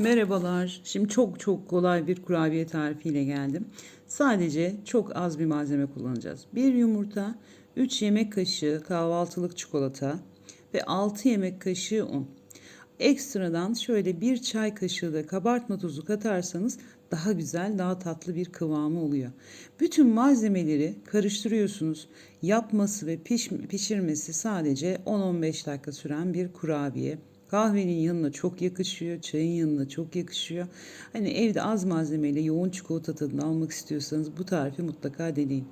Merhabalar. Şimdi çok çok kolay bir kurabiye tarifiyle geldim. Sadece çok az bir malzeme kullanacağız. Bir yumurta, 3 yemek kaşığı kahvaltılık çikolata ve 6 yemek kaşığı un. Ekstradan şöyle bir çay kaşığı da kabartma tozu katarsanız daha güzel, daha tatlı bir kıvamı oluyor. Bütün malzemeleri karıştırıyorsunuz. Yapması ve piş, pişirmesi sadece 10-15 dakika süren bir kurabiye. Kahvenin yanına çok yakışıyor, çayın yanına çok yakışıyor. Hani evde az malzemeyle yoğun çikolata tadını almak istiyorsanız bu tarifi mutlaka deneyin.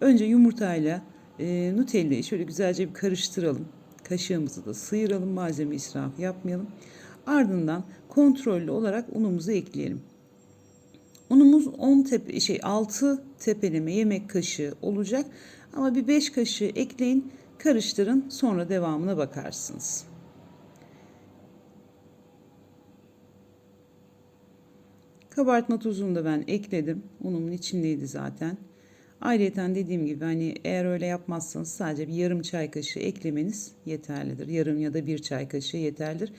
Önce yumurtayla e, Nutella'yı şöyle güzelce bir karıştıralım. Kaşığımızı da sıyıralım, malzeme israfı yapmayalım. Ardından kontrollü olarak unumuzu ekleyelim. Unumuz 10 tepe, şey 6 tepeleme yemek kaşığı olacak ama bir 5 kaşığı ekleyin, karıştırın, sonra devamına bakarsınız. Kabartma tozunu da ben ekledim. Unumun içindeydi zaten. Ayrıca dediğim gibi hani eğer öyle yapmazsanız sadece bir yarım çay kaşığı eklemeniz yeterlidir. Yarım ya da bir çay kaşığı yeterlidir.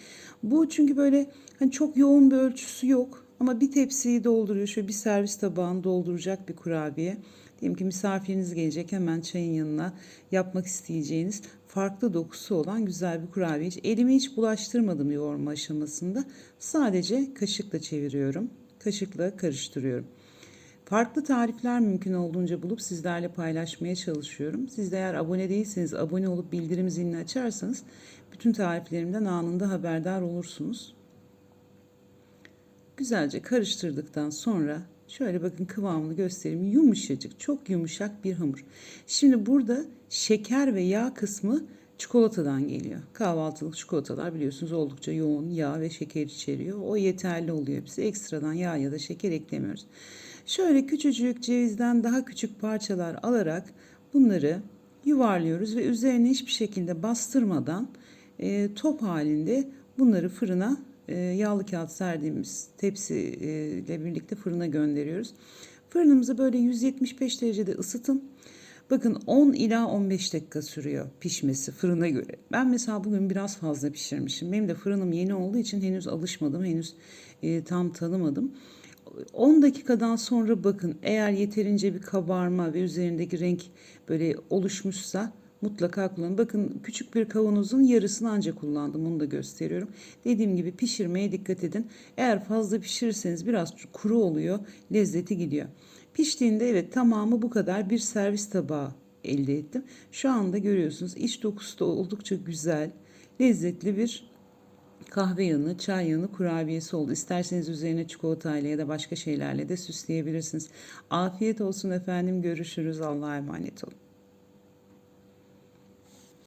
Bu çünkü böyle hani çok yoğun bir ölçüsü yok. Ama bir tepsiyi dolduruyor. Şöyle bir servis tabağını dolduracak bir kurabiye. Diyelim ki misafiriniz gelecek hemen çayın yanına yapmak isteyeceğiniz farklı dokusu olan güzel bir kurabiye. Elimi hiç bulaştırmadım yoğurma aşamasında. Sadece kaşıkla çeviriyorum. Kaşıkla karıştırıyorum. Farklı tarifler mümkün olduğunca bulup sizlerle paylaşmaya çalışıyorum. Siz de eğer abone değilseniz abone olup bildirim zilini açarsanız bütün tariflerimden anında haberdar olursunuz. Güzelce karıştırdıktan sonra şöyle bakın kıvamını göstereyim. Yumuşacık, çok yumuşak bir hamur. Şimdi burada şeker ve yağ kısmı çikolatadan geliyor. Kahvaltılık çikolatalar biliyorsunuz oldukça yoğun yağ ve şeker içeriyor. O yeterli oluyor bize. Ekstradan yağ ya da şeker eklemiyoruz. Şöyle küçücük cevizden daha küçük parçalar alarak bunları yuvarlıyoruz ve üzerine hiçbir şekilde bastırmadan e, top halinde bunları fırına e, yağlı kağıt serdiğimiz tepsi e, birlikte fırına gönderiyoruz. Fırınımızı böyle 175 derecede ısıtın. Bakın 10 ila 15 dakika sürüyor pişmesi fırına göre. Ben mesela bugün biraz fazla pişirmişim. Benim de fırınım yeni olduğu için henüz alışmadım, henüz e, tam tanımadım. 10 dakikadan sonra bakın eğer yeterince bir kabarma ve üzerindeki renk böyle oluşmuşsa mutlaka kullanın. Bakın küçük bir kavanozun yarısını ancak kullandım. Onu da gösteriyorum. Dediğim gibi pişirmeye dikkat edin. Eğer fazla pişirirseniz biraz kuru oluyor. Lezzeti gidiyor. Piştiğinde evet tamamı bu kadar bir servis tabağı elde ettim. Şu anda görüyorsunuz iç dokusu da oldukça güzel, lezzetli bir kahve yanı, çay yanı kurabiyesi oldu. İsterseniz üzerine çikolatayla ya da başka şeylerle de süsleyebilirsiniz. Afiyet olsun efendim. Görüşürüz. Allah'a emanet olun.